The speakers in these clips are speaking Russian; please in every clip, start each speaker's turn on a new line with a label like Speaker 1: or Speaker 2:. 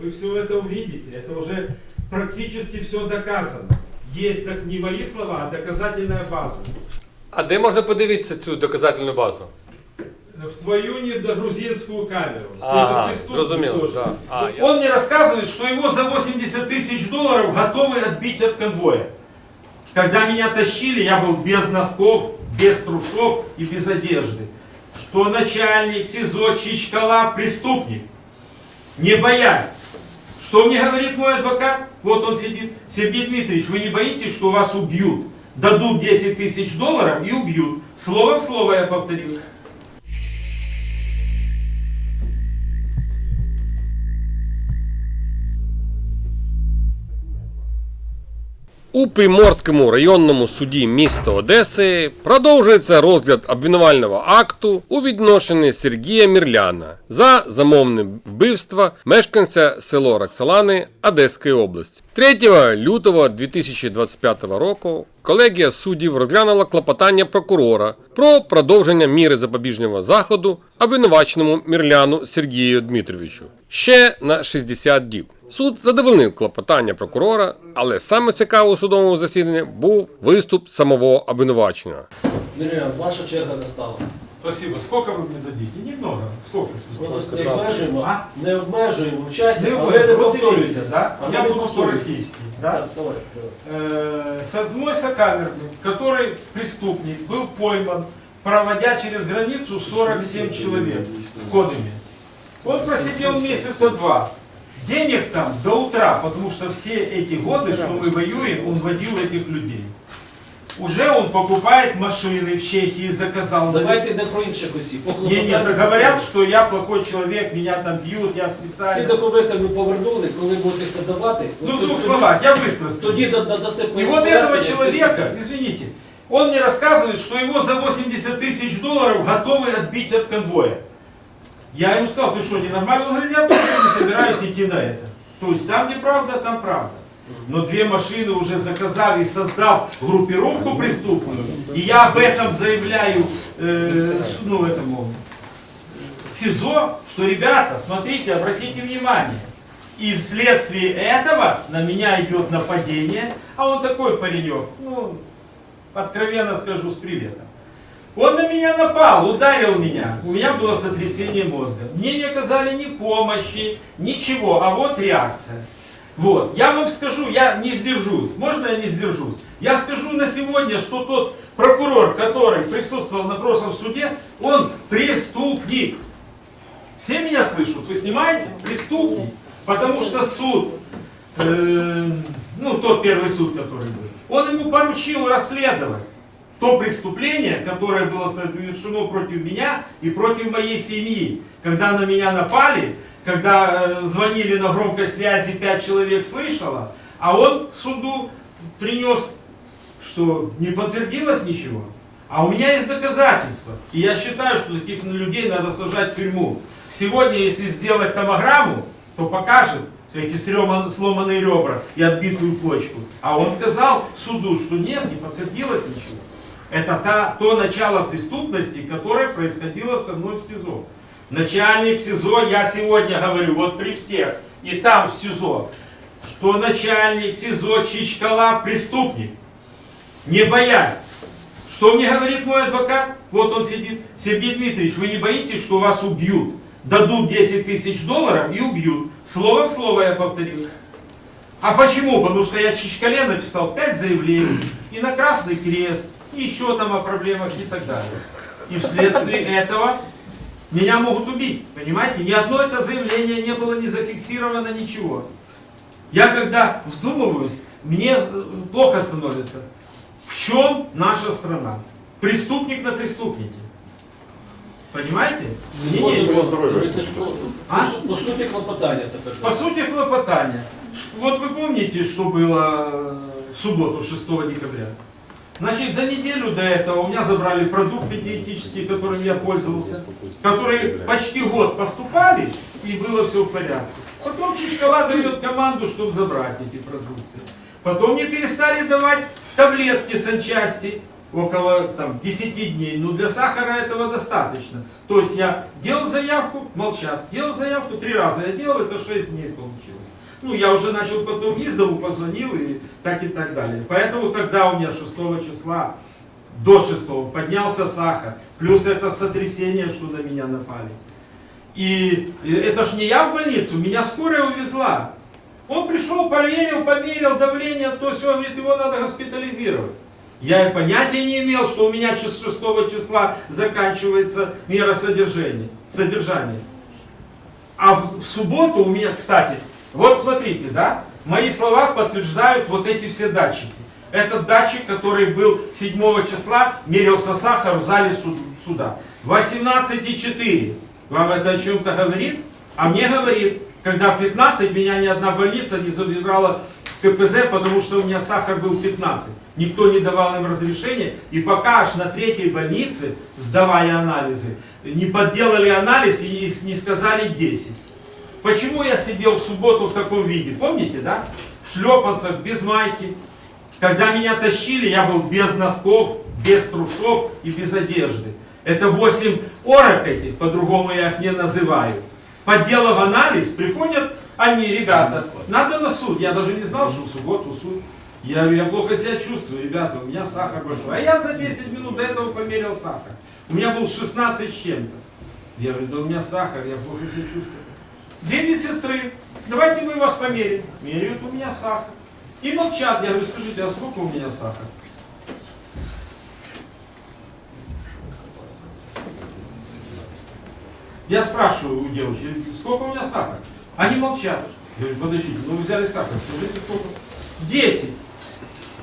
Speaker 1: Вы все это увидите. Это уже практически все доказано. Есть так не мои слова, а доказательная база.
Speaker 2: А де можна подивитися цю доказательну базу?
Speaker 1: В твою недогрузинскую камеру.
Speaker 2: Ага, зрозуміло, да. А, я...
Speaker 3: Он мне рассказывает, что его за 80 тысяч долларов готовы отбить от конвоя. Когда меня тащили, я был без носков, без трусов и без одежды. Что начальник СИЗО Чичкала преступник, не боясь. Что мне говорит мой адвокат? Вот он сидит. Сергей Дмитриевич, вы не боитесь, что вас убьют? Дадут 10 тысяч долларов и убьют. Слово в слово я повторил.
Speaker 2: У Приморському районному суді міста Одеси продовжується розгляд обвинувального акту у відношенні Сергія Мірляна за замовне вбивство мешканця село Роксолани Одеської області. 3 лютого 2025 року колегія суддів розглянула клопотання прокурора про продовження міри запобіжного заходу обвинуваченому Мірляну Сергію Дмитровичу ще на 60 діб. Суд задовольнив клопотання прокурора, але саме цікаво у судовому засіданні був виступ самого обвинуваченого.
Speaker 4: Мірян, ваша черга настала.
Speaker 3: Спасибо. Сколько вы мне дадите? Немного. Сколько?
Speaker 4: Ми вас не обмежуємо,
Speaker 3: А?
Speaker 4: не обмежуємо в часі,
Speaker 3: Не
Speaker 4: але не
Speaker 3: вот
Speaker 4: повторюйтесь.
Speaker 3: видите, да?
Speaker 4: Але
Speaker 3: Я
Speaker 4: не
Speaker 3: буду
Speaker 4: повторюйтесь.
Speaker 3: по-российски. Да?
Speaker 4: Так, давай, давай.
Speaker 3: Э, Со мой сокамерник, который преступник, был пойман, проводя через границу 47 человек в Кодыме. Он просидел месяца два. Денег там до утра, потому что все эти годы, что мы воюем, он водил этих людей. Уже он покупает машины в Чехии, заказал.
Speaker 4: Давайте не про інших осіб. По
Speaker 3: Не, не,
Speaker 4: клопотанню
Speaker 3: говорят, что я плохой человек, меня там бьют, я
Speaker 4: Всі
Speaker 3: специально.
Speaker 4: документи ми повернули, коли будете їх надавати.
Speaker 3: Ну, в
Speaker 4: тоді-
Speaker 3: двух словах, я быстро скажу.
Speaker 4: Тоді да- да- дасте
Speaker 3: И
Speaker 4: пояснення,
Speaker 3: вот этого
Speaker 4: всі-
Speaker 3: человека, извините, он мне рассказывает, что его за 80 тысяч долларов готовы отбить от конвоя. Я ему сказал, ты что, ненормально? Он говорит, я тоже не собираюсь идти на это. То есть там неправда, там правда. Но две машины уже заказав и создав группировку преступную, и я об этом заявляю э, ну, этому СИЗО, что, ребята, смотрите, обратите внимание, и вследствие этого на меня идет нападение, а он такой паренек, ну, откровенно скажу, с приветом. Он на меня напал, ударил меня, у меня было сотрясение мозга. Мне не оказали ни помощи, ничего, а вот реакция. Вот, я вам скажу, я не сдержусь, можно я не сдержусь? Я скажу на сегодня, что тот прокурор, который присутствовал на прошлом суде, он преступник. Все меня слышат? Вы снимаете? Преступник. Потому что суд, э, ну тот первый суд, который был, он ему поручил расследовать то преступление, которое было совершено против меня и против моей семьи. Когда на меня напали, когда э, звонили на громкой связи, пять человек слышало, а он суду принес, что не подтвердилось ничего. А у меня есть доказательства. И я считаю, что таких людей надо сажать в тюрьму. Сегодня, если сделать томограмму, то покажет эти сломанные ребра и отбитую почку. А он сказал суду, что нет, не подтвердилось ничего. Это та, то начало преступности, которое происходило со мной в СИЗО. Начальник СИЗО, я сегодня говорю, вот при всех, и там в СИЗО, что начальник СИЗО Чичкала преступник, не боясь. Что мне говорит мой адвокат? Вот он сидит. Сергей Дмитриевич, вы не боитесь, что вас убьют? Дадут 10 тысяч долларов и убьют. Слово в слово я повторил. А почему? Потому что я Чичкале написал 5 заявлений. И на Красный Крест, и еще там о проблемах и так далее. И вследствие этого меня могут убить. Понимаете? Ни одно это заявление не было не зафиксировано, ничего. Я когда вдумываюсь, мне э, плохо становится. В чем наша страна? Преступник на преступнике. Понимаете? Мне не-
Speaker 4: по
Speaker 5: что
Speaker 4: су-
Speaker 5: чувствуете?
Speaker 4: по су- По суті клопотання тепер.
Speaker 3: По сути хлопотания. Вот вы помните, что было э, в субботу, 6 декабря? Значит, за неделю до этого у меня забрали продукты диетические, которыми я пользовался, которые почти год поступали, и было все в порядке. Потом Чичкала дает команду, чтобы забрать эти продукты. Потом мне перестали давать таблетки санчасти. около там, 10 дней. Ну, для сахара этого достаточно. То есть я делал заявку, молчат. Делал заявку, три раза я делал, это 6 дней получилось. Ну, я уже начал потом издаву, позвонил и так и так далее. Поэтому тогда у меня 6 числа до 6 поднялся сахар. Плюс это сотрясение, что на меня напали. И это ж не я в больницу, меня скорая увезла. Он пришел, проверил, померил давление, то все, говорит, его надо госпитализировать. Я и понятия не имел, что у меня с 6 числа заканчивается мера содержания, содержания. А в субботу у меня, кстати, вот смотрите, да, мои слова подтверждают вот эти все датчики. Это датчик, который был 7 числа, мерился сахар в зале суд- суда. 18,4. Вам это о чем-то говорит? А мне говорит, когда 15, меня ни одна больница не забирала в КПЗ, потому что у меня сахар был 15. Никто не давал им разрешения. И пока аж на третьей больнице, сдавая анализы, не подделали анализ и не сказали 10. Почему я сидел в субботу в таком виде? Помните, да? В шлепанцах, без майки. Когда меня тащили, я был без носков, без трусов и без одежды. Это 8 орок этих, по-другому я их не называю. Подделав анализ, приходят они, ребята, надо на суд. Я даже не знал, что в субботу суд. Я, я плохо себя чувствую, ребята, у меня сахар большой. А я за 10 минут до этого померил сахар. У меня был 16 с чем-то. Я говорю, да у меня сахар, я плохо себя чувствую. Две медсестры, давайте мы вас померим. Меряют, у меня сахар. И молчат. Я говорю, скажите, а сколько у меня сахар? Я спрашиваю у девочки, сколько у меня сахар? Они молчат. Я говорю, подождите, ну вы взяли сахар, скажите сколько? Десять.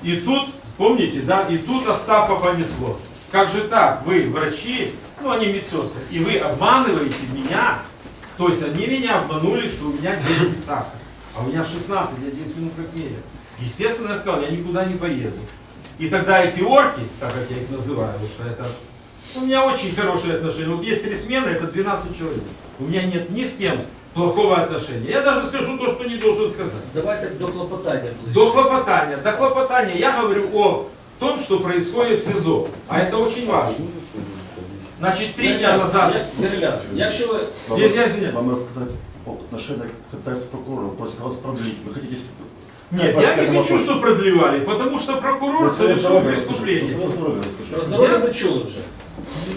Speaker 3: И тут, помните, да, и тут Остапа понесло. Как же так, вы врачи, ну они медсестры, и вы обманываете меня, то есть они меня обманули, что у меня 10 сахар, а у меня 16, я 10 минут как меряю. Естественно, я сказал, я никуда не поеду. И тогда эти орки, так как я их называю, потому что это... У меня очень хорошие отношения. Вот есть три смены, это 12 человек. У меня нет ни с кем плохого отношения. Я даже скажу то, что не должен сказать.
Speaker 4: Давайте до клопотання ближче.
Speaker 3: До хлопотания. До хлопотания я говорю о том, что происходит в СИЗО. А это очень важно. Значит, три дня назад...
Speaker 4: Дерев'ян, якщо ви
Speaker 3: Я, я извиняюсь.
Speaker 5: Вам надо сказать по отношению к ходатайству прокурора, просит вас продлить. Вы хотите...
Speaker 3: Нет,
Speaker 5: Как
Speaker 3: я
Speaker 5: к
Speaker 3: не
Speaker 5: этому
Speaker 3: хочу,
Speaker 5: относитесь?
Speaker 3: что продлевали, потому что прокурор
Speaker 5: Про своє
Speaker 3: совершил
Speaker 5: здоров'я розкажіть. Про
Speaker 3: преступление.
Speaker 5: своє здоров'я розкажіть.
Speaker 4: про здоров'я ми чули вже.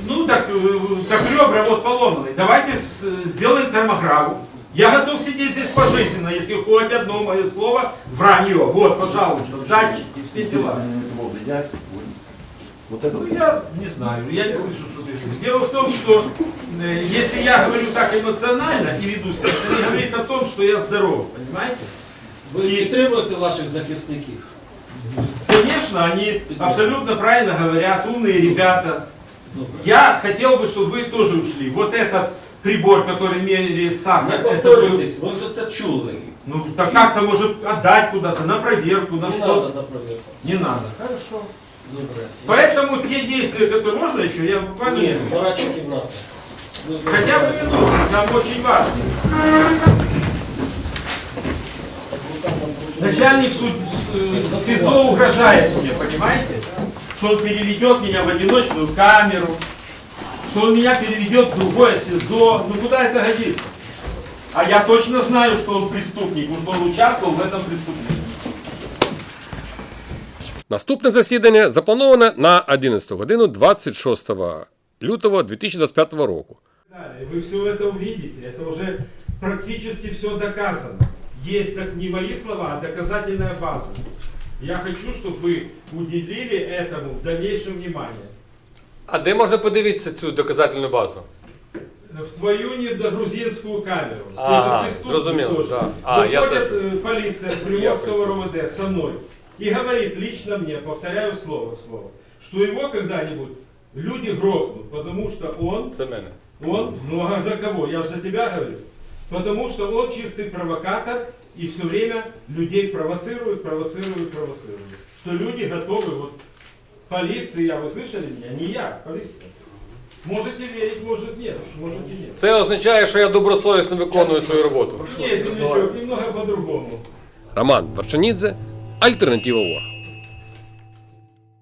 Speaker 3: Ну так, э, так ребра вот поломаны. Давайте с- сделаем термограмму. Я готов сидеть здесь пожизненно, если хоть одно мое слово вранье. Вот, пожалуйста, датчики, все дела.
Speaker 5: Вы не Вот это...
Speaker 3: Ну, я не знаю, я не слышу, что ты говоришь. Дело в том, что э, если я говорю так эмоционально и веду себя, это не говорит о том, что я здоров, понимаете?
Speaker 4: Ви підтримуєте ваших захисників.
Speaker 3: Конечно, они абсолютно правильно говорят, умные ребята.
Speaker 4: Добре.
Speaker 3: Я хотел бы, чтобы вы тоже ушли. Вот этот прибор, который меряет
Speaker 4: Не
Speaker 3: сахар, это был-
Speaker 4: повторюйтесь, ми вже це чули.
Speaker 3: ну так как-то может отдать куда-то на проверку, на
Speaker 4: Не
Speaker 3: что.
Speaker 4: треба на проверку.
Speaker 3: Не надо. Хорошо.
Speaker 4: Добре.
Speaker 3: Поэтому те действия, которые можно еще, я буквально
Speaker 4: Ні, дорадча кімната. Ви
Speaker 3: Хотя бы
Speaker 4: знаєте.
Speaker 3: минуту, нам очень важно. Начальник суд, э, СИЗО угрожает мне, понимаете? Что он переведет меня в одиночную камеру, что он меня переведет в другое СИЗО. Ну куда это годится? А я точно знаю, что он преступник, потому что он участвовал в этом преступлении.
Speaker 2: Наступне засідання заплановане на 11 годину 26 лютого 2025 року.
Speaker 1: Далее, Вы все это увидите, это уже практически все доказано. Есть так не мои слова, а доказательная база. Я хочу, чтобы вы уделили этому в дальнейшем внимание.
Speaker 2: А де можна подивитися цю доказательну базу?
Speaker 1: В твою недогрузинскую камеру.
Speaker 2: Ага,
Speaker 1: Тоже преступник
Speaker 2: зрозуміло,
Speaker 1: тоже.
Speaker 2: да. А, я
Speaker 1: Выходит
Speaker 2: тоже.
Speaker 1: э, полиция с Приморского РОВД со мной и говорит лично мне, повторяю слово в слово, что его когда-нибудь люди грохнут, потому что он
Speaker 2: Це мене.
Speaker 1: Он, ну а за кого? Я же за тебя говорю. Потому что он чистый провокатор и все время людей провоцирует, провоцирует, провоцирует. Что люди готовы, вот полиция, вы слышали меня? Не я, полиция. Можете верить, может нет, можете нет.
Speaker 2: Це означає, що я добросовісно виконую свою роботу.
Speaker 1: Нет, землячок, немного по-другому.
Speaker 2: Роман Варчанідзе, aldrei en Divo War.